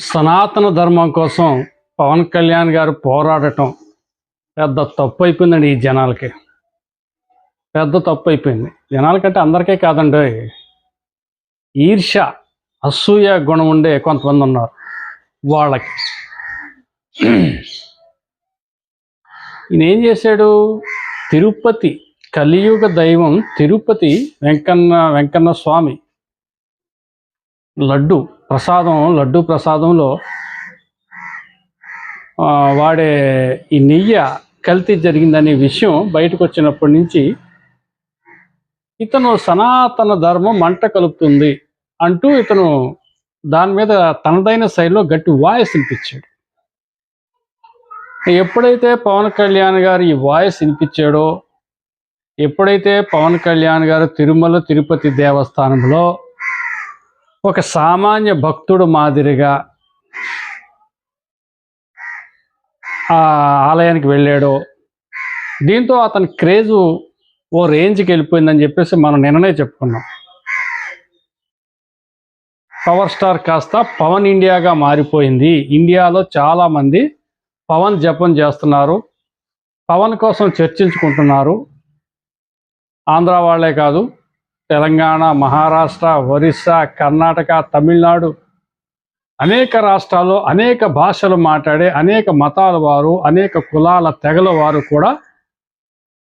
సనాతన ధర్మం కోసం పవన్ కళ్యాణ్ గారు పోరాడటం పెద్ద తప్పు అయిపోయిందండి ఈ జనాలకి. పెద్ద తప్పు అయిపోయింది జనాలకంటే అందరికీ కాదండి ఈర్ష అసూయ గుణం ఉండే కొంతమంది ఉన్నారు వాళ్ళకి. ఈయన ఏం చేశాడు? తిరుపతి కలియుగ దైవం తిరుపతి వెంకన్న వెంకన్న స్వామి లడ్డు ప్రసాదం లడ్డు ప్రసాదంలో వాడే ఈ నెయ్యి కల్తీ జరిగిందనే విషయం బయటకు వచ్చినప్పటి నుంచి ఇతను సనాతన ధర్మం మంట కలుపుతుంది అంటూ ఇతను దాని మీద తనదైన శైలిలో గట్టి వాయిస్ వినిపించాడు. ఎప్పుడైతే పవన్ కళ్యాణ్ గారు ఈ వాయిస్ వినిపించాడో ఎప్పుడైతే పవన్ కళ్యాణ్ గారు తిరుమల తిరుపతి దేవస్థానంలో ఒక సామాన్య భక్తుడు మాదిరిగా ఆ ఆలయానికి వెళ్ళాడో. దీంతో అతని క్రేజు ఓ రేంజ్కి వెళ్ళిపోయిందని చెప్పేసి మనం నిన్ననే చెప్పుకున్నాం. పవర్ స్టార్ కాస్త పవన్ ఇండియాగా మారిపోయింది. ఇండియాలో చాలామంది పవన్ జపం చేస్తున్నారు. పవన్ కోసం చర్చించుకుంటున్నారు. ఆంధ్ర వాళ్ళే కాదు తెలంగాణ మహారాష్ట్ర ఒరిస్సా కర్ణాటక తమిళనాడు అనేక రాష్ట్రాల్లో అనేక భాషలు మాట్లాడే అనేక మతాల వారు అనేక కులాల తెగల వారు కూడా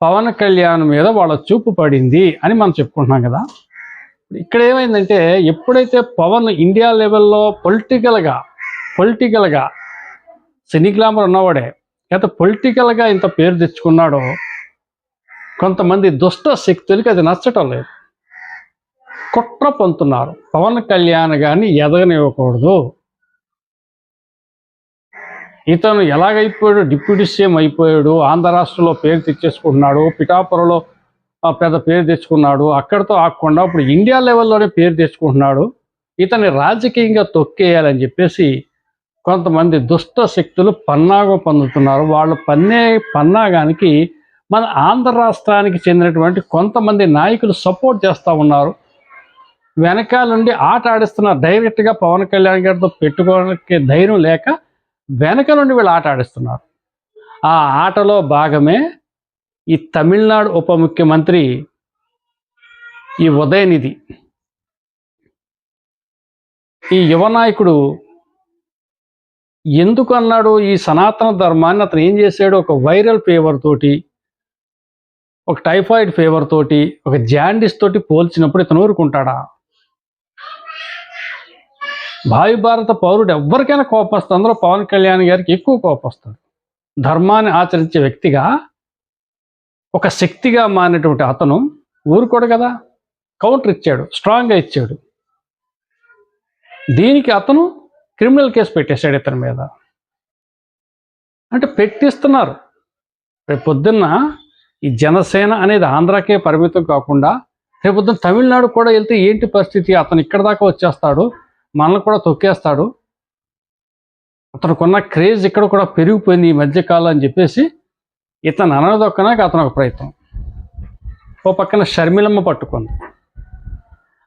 పవన్ కళ్యాణ్ మీద వాళ్ళ చూపు పడింది అని మనం చెప్పుకుంటున్నాం కదా. ఇక్కడ ఏమైందంటే ఎప్పుడైతే పవన్ ఇండియా లెవెల్లో పొలిటికల్గా పొలిటికల్గా సినీ గ్లామర్ ఉన్నవాడే అయితే పొలిటికల్గా ఇంత పేరు తెచ్చుకున్నాడో కొంతమంది దుష్ట శక్తులకి అది నచ్చటం లేదు. కుట్ర పొందుతున్నారు. పవన్ కళ్యాణ్ గారిని ఎదగనివ్వకూడదు. ఇతను ఎలాగైపోయాడు? డిప్యూటీ సీఎం అయిపోయాడు. ఆంధ్ర రాష్ట్రంలో పేరు తెచ్చేసుకుంటున్నాడు. పిఠాపురంలో ఆ, పెద్ద పేరు తెచ్చుకున్నాడు. అక్కడితో ఆకుండా ఇప్పుడు ఇండియా లెవెల్లోనే పేరు తెచ్చుకుంటున్నాడు. ఇతన్ని రాజకీయంగా తొక్కేయాలని చెప్పేసి కొంతమంది దుష్ట శక్తులు పన్నాగం పొందుతున్నారు. వాళ్ళు పన్నే పన్నాగానికి మన ఆంధ్ర రాష్ట్రానికి చెందినటువంటి కొంతమంది నాయకులు సపోర్ట్ చేస్తూ ఉన్నారు. వెనకాల నుండి ఆట ఆడిస్తున్నారు డైరెక్ట్గా పవన్ కళ్యాణ్ గారితో పెట్టుకోవడానికి ధైర్యం లేక వెనక నుండి వీళ్ళు ఆట ఆడిస్తున్నారు. ఆ ఆటలో భాగమే ఈ తమిళనాడు ఉప ముఖ్యమంత్రి ఈ ఉదయనిధి. ఈ యువ నాయకుడు ఎందుకు అన్నాడు? ఈ సనాతన ధర్మాన్ని అతను ఏం చేశాడు? ఒక వైరల్ ఫీవర్ తోటి ఒక టైఫాయిడ్ ఫీవర్ తోటి ఒక జాండిస్ తోటి పోల్చినప్పుడు ఇతను ఊరుకుంటాడా? భావి భారత పౌరుడు ఎవరికైనా కోపం వస్తుంది అందులో పవన్ కళ్యాణ్ గారికి ఎక్కువ కోపం వస్తుంది ధర్మాన్ని ఆచరించే వ్యక్తిగా ఒక శక్తిగా మారినటువంటి అతను ఊరుకోడు కదా? కౌంటర్ ఇచ్చాడు స్ట్రాంగ్గా ఇచ్చాడు. దీనికి అతను క్రిమినల్ కేసు పెట్టేశాడు ఇతని మీద. అంటే పెట్టిస్తున్నారు. రేపు పొద్దున్న ఈ జనసేన అనేది ఆంధ్రాకే పరిమితం కాకుండా రేపు పొద్దున్న తమిళనాడు కూడా వెళ్తే ఏంటి పరిస్థితి? అతను ఇక్కడ దాకా వచ్చేస్తాడు. మనల్ని కూడా తొక్కేస్తాడు. అతనుకున్న క్రేజ్ ఇక్కడ కూడా పెరిగిపోయింది ఈ మధ్యకాలం అని చెప్పేసి ఇతను అనదొక్కనాక అతను ఒక ప్రయత్నం. ఓ పక్కన షర్మిలమ్మ పట్టుకుంది.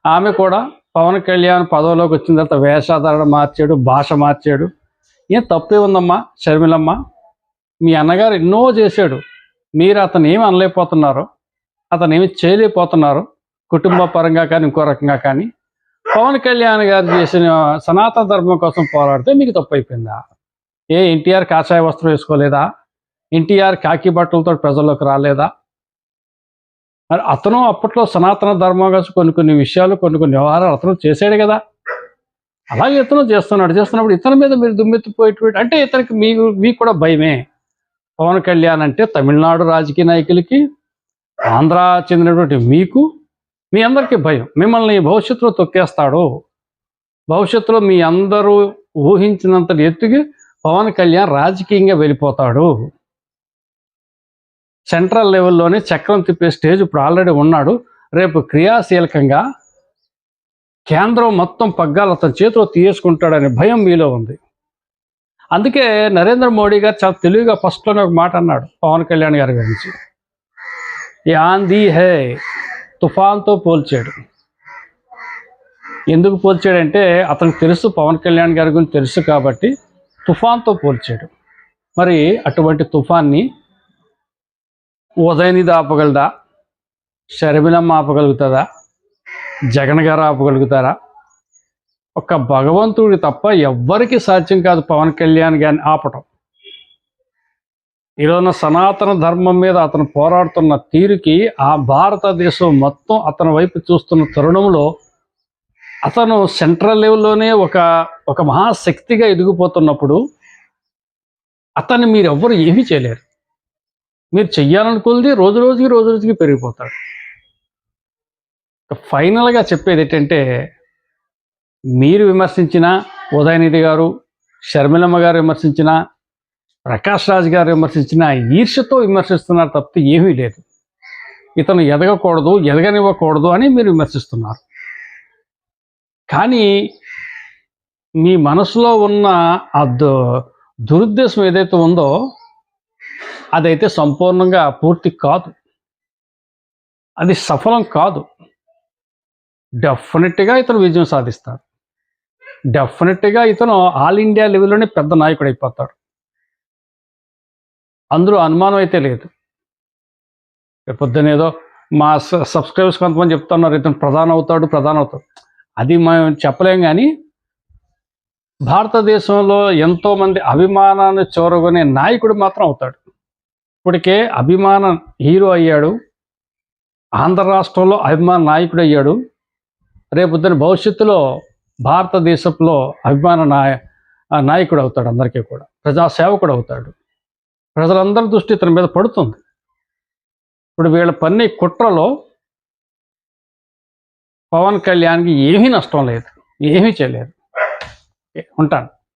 ఆమె కూడా పవన్ కళ్యాణ్ పదవిలోకి వచ్చిన తర్వాత వేషాధారణ మార్చాడు భాష మార్చాడు. ఏం తప్పే ఉందమ్మా షర్మిలమ్మ? మీ అన్నగారు ఎన్నో చేశాడు. మీరు అతను ఏమి అనలేకపోతున్నారు అతను ఏమి చేయలేకపోతున్నారు కుటుంబ పరంగా కానీ ఇంకో రకంగా కానీ పవన్ కళ్యాణ్ గారు చేసిన సనాతన ధర్మం కోసం పోరాడితే మీకు తప్పు అయిపోయిందా ఏ ఎన్టీఆర్ కాషాయ వస్త్రం వేసుకోలేదా? ఎన్టీఆర్ కాకి బట్టలతో ప్రజల్లోకి రాలేదా? మరి అతను అప్పట్లో సనాతన ధర్మం కోసం కొన్ని కొన్ని విషయాలు కొన్ని కొన్ని వ్యవహారాలు అతను చేశాడు కదా. అలాగే ఇతను చేస్తున్నాడు. చేస్తున్నప్పుడు ఇతని మీద మీరు దుమ్మెత్తిపోయేటువంటి అంటే ఇతనికి మీకు మీకు కూడా భయమే. పవన్ కళ్యాణ్ అంటే తమిళనాడు రాజకీయ నాయకులకి ఆంధ్ర చెందినటువంటి మీకు మీ అందరికీ భయం. మిమ్మల్ని భవిష్యత్తులో తొక్కేస్తాడు. భవిష్యత్తులో మీ అందరూ ఊహించినంత ఎత్తుకి పవన్ కళ్యాణ్ రాజకీయంగా వెళ్ళిపోతాడు. సెంట్రల్ లెవెల్లోనే చక్రం తిప్పే స్టేజ్ ఇప్పుడు ఆల్రెడీ ఉన్నాడు. రేపు క్రియాశీలకంగా కేంద్రం మొత్తం పగ్గాలు అతని చేతిలో తీసుకుంటాడనే భయం మీలో ఉంది. అందుకే నరేంద్ర మోడీ గారు చాలా తెలివిగా ఫస్ట్లోనే ఒక మాట అన్నాడు పవన్ కళ్యాణ్ గారి గురించి. ఈ హే తుఫాన్తో పోల్చాడు. ఎందుకు పోల్చాడంటే అతనికి తెలుసు పవన్ కళ్యాణ్ గారి గురించి తెలుసు కాబట్టి తుఫాన్తో పోల్చాడు. మరి అటువంటి తుఫాన్ని ఉదయనిధి ఆపగలదా? షర్మిలమ్మ ఆపగలుగుతుందా జగన్ గారు ఆపగలుగుతారా? ఒక భగవంతుడి తప్ప ఎవ్వరికి సాధ్యం కాదు పవన్ కళ్యాణ్ గారిని ఆపటం. ఈరోజున సనాతన ధర్మం మీద అతను పోరాడుతున్న తీరుకి ఆ భారతదేశం మొత్తం అతని వైపు చూస్తున్న తరుణంలో అతను సెంట్రల్ లెవెల్లోనే ఒక ఒక మహాశక్తిగా ఎదిగిపోతున్నప్పుడు అతన్ని మీరు ఎవ్వరు ఏమీ చేయలేరు. మీరు చెయ్యాలనుకుంది రోజు రోజుకి రోజు రోజుకి పెరిగిపోతాడు. ఫైనల్గా చెప్పేది ఏంటంటే మీరు విమర్శించిన ఉదయనిధి గారు షర్మిలమ్మ గారు విమర్శించిన ప్రకాష్ రాజ్ గారు విమర్శించిన ఈర్ష్యతో విమర్శిస్తున్నారు తప్పితే ఏమీ లేదు. ఇతను ఎదగకూడదు ఎదగనివ్వకూడదు అని మీరు విమర్శిస్తున్నారు. కానీ మీ మనసులో ఉన్న ఆ దురుద్దేశం ఏదైతే ఉందో అదైతే సంపూర్ణంగా పూర్తి కాదు. అది సఫలం కాదు. డెఫినెట్గా ఇతను విజయం సాధిస్తాడు. డెఫినెట్గా ఇతను ఆల్ ఇండియా లెవెల్లోనే పెద్ద నాయకుడు అయిపోతాడు. అందులో అనుమానం అయితే లేదు. రేపు ఏదో మా సబ్స్క్రైబర్స్ కొంతమంది చెప్తున్నారు ఇతను ప్రధాన అవుతాడు ప్రధాన అవుతాడు. అది మనం చెప్పలేం కానీ భారతదేశంలో ఎంతోమంది అభిమానాన్ని చోరగొనే నాయకుడు మాత్రం అవుతాడు. ఇప్పటికే అభిమాన హీరో అయ్యాడు. ఆంధ్ర రాష్ట్రంలో అభిమాన నాయకుడు అయ్యాడు. రేపొద్దున భవిష్యత్తులో భారతదేశంలో అభిమాన నాయ నాయకుడు అవుతాడు అందరికీ కూడా. ప్రజాసేవకుడు అవుతాడు. ప్రజలందరి దృష్టి ఇతని మీద పడుతుంది. ఇప్పుడు వీళ్ళ పన్ని కుట్రలో పవన్ కళ్యాణ్కి ఏమీ నష్టం లేదు. ఏమీ చేయలేదు. ఉంటాను.